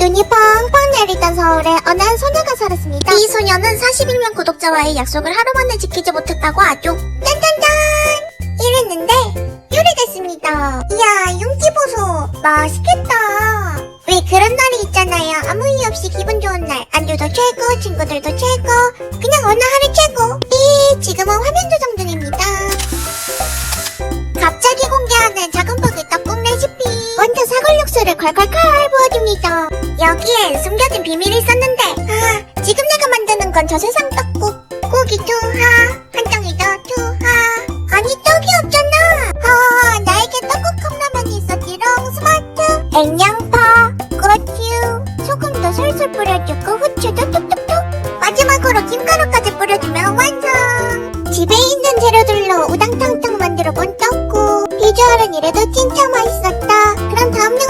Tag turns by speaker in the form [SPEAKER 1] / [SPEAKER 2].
[SPEAKER 1] 눈이 펑펑 내리던 서울에 어느 한 소녀가 살았습니다. 이 소녀는 41명 구독자와의 약속을 하루 만에 지키지 못했다고 하죠. 짠짠짠! 이랬는데 요리됐습니다. 이야 윤기 보소. 맛있겠다. 왜 그런 날이 있잖아요. 아무 이유 없이 기분 좋은 날. 안주도 최고, 친구들도 최고. 그냥 어느 하루 최고. 삐 지금은 화면 조정 중입니다. 갑자기 공개하는 작은 포기 떡국 레시피. 먼저 사골 육수를 콸콸콸 부어줍니다. 여기엔 숨겨진 비밀이 있었는데, 아, 지금 내가 만드는 건 저 세상 떡국. 고기 투하, 한 덩이 더 투하. 아니, 떡이 없잖아. 아, 나에게 떡국 컵라면이 있었지롱, 스마트. 액양파, 고추, 소금도 솔솔 뿌려주고, 후추도 툭툭툭. 마지막으로 김가루까지 뿌려주면 완성. 집에 있는 재료들로 우당탕탕 만들어 본 떡국. 비주얼은 이래도 진짜 맛있었죠.